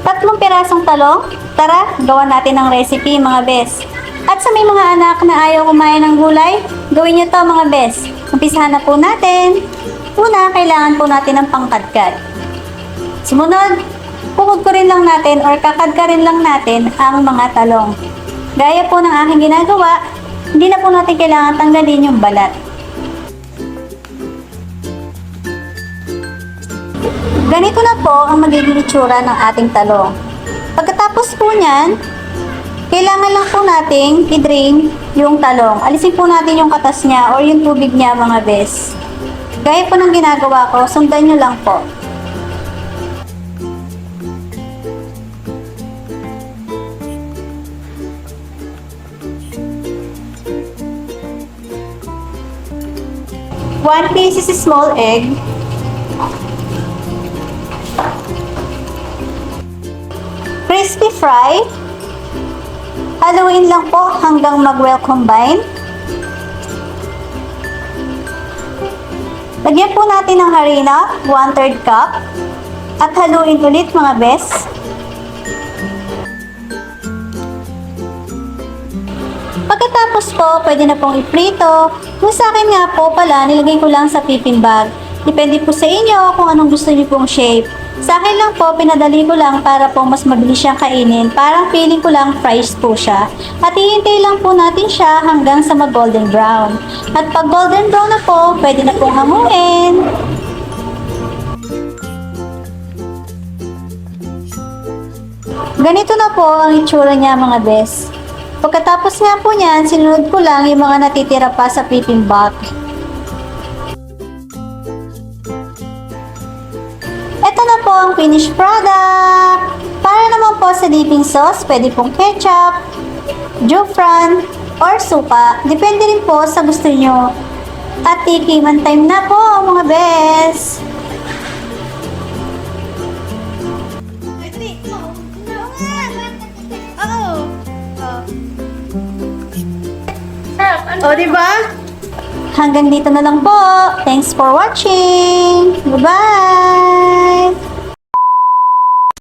Tatlong pirasong talong? Tara, gawa natin ang recipe mga bes. At sa may mga anak na ayaw kumain ng gulay, gawin niyo to mga bes. Umpisahan na po natin. Una, kailangan po natin ng pangkadkad. Sumunod, kukudkurin lang natin or kakadkarin lang natin ang mga talong. Gaya po ng aking ginagawa, hindi na po natin kailangan tanggalin yung balat. Ganito na po ang magiging itsura ng ating talong. Pagkatapos po niyan, kailangan lang po nating i-drain yung talong. Alisin po natin yung katas niya or yung tubig niya mga bes. Gaya po ng ginagawa ko, sundan nyo lang po. One piece is a small egg. Crispy fry. Haluin lang po hanggang mag-well combine. Lagyan po natin ng harina, 1 3 cup. At haluin ulit mga bes. Pagkatapos po, pwede na pong iprito. Kung sa akin nga po pala, nilagay ko lang sa piping bag. Depende po sa inyo kung anong gusto niyo pong shape. Sa akin lang po, pinadali ko lang para po mas mabilis siyang kainin. Parang feeling ko lang fries po siya. At ihintay lang po natin siya hanggang sa mag-golden brown. At pag golden brown na po, pwede na pong hanguin. Ganito na po ang itsura niya mga bes. Pagkatapos nga po niyan, sinunod ko lang yung mga natitira pa sa piping bag. Ito na po ang finished product. Para naman po sa dipping sauce, pwede pong ketchup, jufran, or suka. Depende rin po sa gusto nyo. At tikiman time na po mga bes. O, di ba? Hanggang dito na lang po. Thanks for watching. Bye-bye!